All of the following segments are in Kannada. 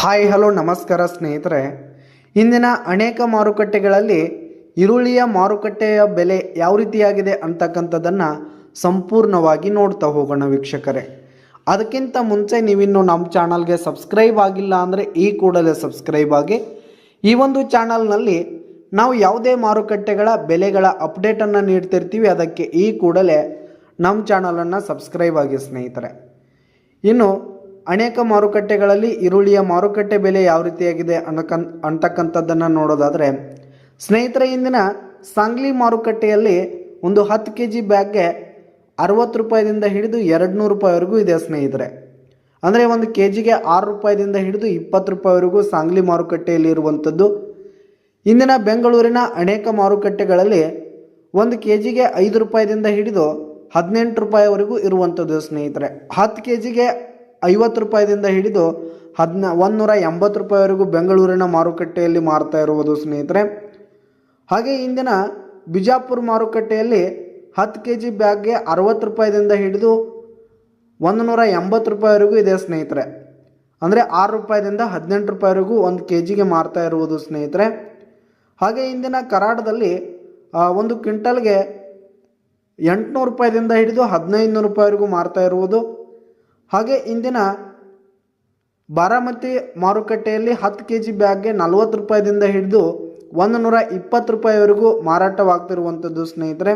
ಹಾಯ್, ಹಲೋ, ನಮಸ್ಕಾರ ಸ್ನೇಹಿತರೆ. ಇಂದಿನ ಅನೇಕ ಮಾರುಕಟ್ಟೆಗಳಲ್ಲಿ ಈರುಳ್ಳಿಯ ಮಾರುಕಟ್ಟೆಯ ಬೆಲೆ ಯಾವ ರೀತಿಯಾಗಿದೆ ಅಂತಕ್ಕಂಥದ್ದನ್ನು ಸಂಪೂರ್ಣವಾಗಿ ನೋಡ್ತಾ ಹೋಗೋಣ ವೀಕ್ಷಕರೇ. ಅದಕ್ಕಿಂತ ಮುಂಚೆ ನೀವಿನ್ನು ನಮ್ಮ ಚಾನಲ್ಗೆ ಸಬ್ಸ್ಕ್ರೈಬ್ ಆಗಿಲ್ಲ ಅಂದರೆ ಈ ಕೂಡಲೇ ಸಬ್ಸ್ಕ್ರೈಬ್ ಆಗಿ. ಈ ಒಂದು ಚಾನಲ್ನಲ್ಲಿ ನಾವು ಯಾವುದೇ ಮಾರುಕಟ್ಟೆಗಳ ಬೆಲೆಗಳ ಅಪ್ಡೇಟನ್ನು ನೀಡ್ತಿರ್ತೀವಿ, ಅದಕ್ಕೆ ಈ ಕೂಡಲೇ ನಮ್ಮ ಚಾನಲನ್ನು ಸಬ್ಸ್ಕ್ರೈಬ್ ಆಗಿ ಸ್ನೇಹಿತರೆ. ಇನ್ನು ಅನೇಕ ಮಾರುಕಟ್ಟೆಗಳಲ್ಲಿ ಈರುಳ್ಳಿಯ ಮಾರುಕಟ್ಟೆ ಬೆಲೆ ಯಾವ ರೀತಿಯಾಗಿದೆ ಅನ್ನಕನ್, ಅಂತಕ್ಕಂಥದ್ದನ್ನು ನೋಡೋದಾದರೆ, ಸ್ನೇಹಿತರ, ಇಂದಿನ ಸಾಂಗ್ಲಿ ಮಾರುಕಟ್ಟೆಯಲ್ಲಿ ಒಂದು ಹತ್ತು ಕೆ ಜಿ ಬ್ಯಾಗ್ಗೆ ಅರವತ್ತು ರೂಪಾಯಿದಿಂದ ಹಿಡಿದು ಎರಡು ನೂರು ರೂಪಾಯಿವರೆಗೂ ಇದೆ ಸ್ನೇಹಿತರೆ. ಅಂದರೆ ಒಂದು ಕೆ ಜಿಗೆ ಆರು ರೂಪಾಯಿದಿಂದ ಹಿಡಿದು ಇಪ್ಪತ್ತು ರೂಪಾಯಿವರೆಗೂ ಸಾಂಗ್ಲಿ ಮಾರುಕಟ್ಟೆಯಲ್ಲಿ ಇರುವಂಥದ್ದು. ಇಂದಿನ ಬೆಂಗಳೂರಿನ ಅನೇಕ ಮಾರುಕಟ್ಟೆಗಳಲ್ಲಿ ಒಂದು ಕೆ ಜಿಗೆ ಐದು ರೂಪಾಯಿದಿಂದ ಹಿಡಿದು ಹದಿನೆಂಟು ರೂಪಾಯಿವರೆಗೂ ಇರುವಂಥದ್ದು ಸ್ನೇಹಿತರೆ. ಹತ್ತು ಕೆ ಜಿಗೆ ಐವತ್ತು ರೂಪಾಯಿದಿಂದ ಹಿಡಿದು ಹದಿನ ಒಂದುನೂರ ಎಂಬತ್ತು ರೂಪಾಯಿವರೆಗೂ ಬೆಂಗಳೂರಿನ ಮಾರುಕಟ್ಟೆಯಲ್ಲಿ ಮಾರ್ತಾ ಇರುವುದು ಸ್ನೇಹಿತರೆ. ಹಾಗೆ ಇಂದಿನ ಬಿಜಾಪುರ ಮಾರುಕಟ್ಟೆಯಲ್ಲಿ ಹತ್ತು ಕೆ ಜಿ ಬ್ಯಾಗ್ಗೆ ಅರವತ್ತು ರೂಪಾಯಿದಿಂದ ಹಿಡಿದು ಒಂದು ನೂರ ಎಂಬತ್ತು ರೂಪಾಯಿವರೆಗೂ ಇದೆ ಸ್ನೇಹಿತರೆ. ಅಂದರೆ ಆರು ರೂಪಾಯಿದಿಂದ ಹದಿನೆಂಟು ರೂಪಾಯಿವರೆಗೂ ಒಂದು ಕೆ ಜಿಗೆ ಮಾರ್ತಾ ಇರುವುದು ಸ್ನೇಹಿತರೆ. ಹಾಗೆ ಇಂದಿನ ಕರಾಡದಲ್ಲಿ ಒಂದು ಕ್ವಿಂಟಲ್ಗೆ ಎಂಟುನೂರು ರೂಪಾಯಿದಿಂದ ಹಿಡಿದು ಹದಿನೈದು ನೂರು ರೂಪಾಯಿವರೆಗೂ ಮಾರ್ತಾ ಇರುವುದು ಹಾಗೆ ಇಂದಿನ ಬಾರಾಮತಿ ಮಾರುಕಟ್ಟೆಯಲ್ಲಿ ಹತ್ತು ಕೆ ಜಿ ಬ್ಯಾಗ್ಗೆ ನಲವತ್ತು ರೂಪಾಯಿದಿಂದ ಹಿಡಿದು ಒಂದು ನೂರ ಇಪ್ಪತ್ತು ರೂಪಾಯಿವರೆಗೂ ಮಾರಾಟವಾಗ್ತಿರುವಂಥದ್ದು ಸ್ನೇಹಿತರೆ.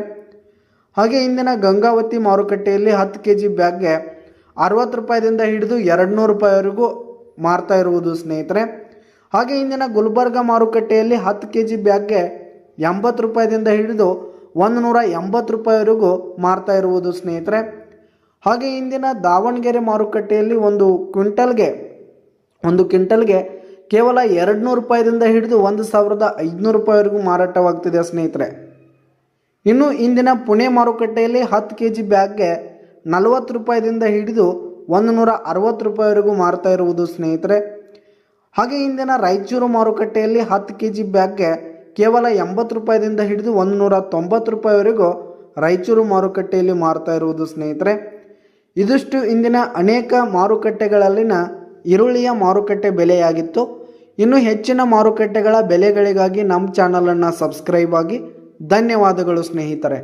ಹಾಗೆ ಇಂದಿನ ಗಂಗಾವತಿ ಮಾರುಕಟ್ಟೆಯಲ್ಲಿ ಹತ್ತು ಕೆ ಜಿ ಬ್ಯಾಗ್ಗೆ ಅರವತ್ತು ರೂಪಾಯಿದಿಂದ ಹಿಡಿದು ಎರಡು ನೂರು ರೂಪಾಯಿವರೆಗೂ ಮಾರ್ತಾ ಇರುವುದು ಸ್ನೇಹಿತರೆ. ಹಾಗೆ ಇಂದಿನ ಗುಲ್ಬರ್ಗ ಮಾರುಕಟ್ಟೆಯಲ್ಲಿ ಹತ್ತು ಕೆ ಜಿ ಬ್ಯಾಗ್ಗೆ ಎಂಬತ್ತು ರೂಪಾಯಿದಿಂದ ಹಿಡಿದು ಒಂದು ನೂರ ಎಂಬತ್ತು ರೂಪಾಯಿವರೆಗೂ ಮಾರ್ತಾ ಇರುವುದು ಸ್ನೇಹಿತರೆ. ಹಾಗೆ ಇಂದಿನ ದಾವಣಗೆರೆ ಮಾರುಕಟ್ಟೆಯಲ್ಲಿ ಒಂದು ಕ್ವಿಂಟಲ್ಗೆ ಒಂದು ಕ್ವಿಂಟಲ್ಗೆ ಕೇವಲ ಎರಡು ನೂರು ರೂಪಾಯಿದಿಂದ ಹಿಡಿದು ಒಂದು ಸಾವಿರದ ಐದುನೂರು ರೂಪಾಯಿವರೆಗೂ ಮಾರಾಟವಾಗ್ತಿದೆ ಸ್ನೇಹಿತರೆ. ಇನ್ನು ಇಂದಿನ ಪುಣೆ ಮಾರುಕಟ್ಟೆಯಲ್ಲಿ ಹತ್ತು ಕೆ ಜಿ ಬ್ಯಾಗ್ಗೆ ನಲವತ್ತು ರೂಪಾಯಿದಿಂದ ಹಿಡಿದು ಒಂದು ನೂರ ಅರವತ್ತು ರೂಪಾಯಿವರೆಗೂ ಮಾರ್ತಾ ಇರುವುದು ಸ್ನೇಹಿತರೆ. ಹಾಗೆ ಇಂದಿನ ರಾಯಚೂರು ಮಾರುಕಟ್ಟೆಯಲ್ಲಿ ಹತ್ತು ಕೆ ಜಿ ಬ್ಯಾಗ್ಗೆ ಕೇವಲ ಎಂಬತ್ತು ರೂಪಾಯಿದಿಂದ ಹಿಡಿದು ಒಂದು ನೂರ ತೊಂಬತ್ತು ರೂಪಾಯಿವರೆಗೂ ರಾಯಚೂರು ಮಾರುಕಟ್ಟೆಯಲ್ಲಿ ಮಾರ್ತಾ ಇರುವುದು ಸ್ನೇಹಿತರೆ. ಇದಿಷ್ಟು ಇಂದಿನ ಅನೇಕ ಮಾರುಕಟ್ಟೆಗಳಲ್ಲಿನ ಈರುಳ್ಳಿಯ ಮಾರುಕಟ್ಟೆ ಬೆಲೆಯಾಗಿತ್ತು. ಇನ್ನು ಹೆಚ್ಚಿನ ಮಾರುಕಟ್ಟೆಗಳ ಬೆಲೆಗಳಿಗಾಗಿ ನಮ್ಮ ಚಾನಲನ್ನು ಸಬ್ಸ್ಕ್ರೈಬ್ ಆಗಿ ಧನ್ಯವಾದಗಳು ಸ್ನೇಹಿತರೆ.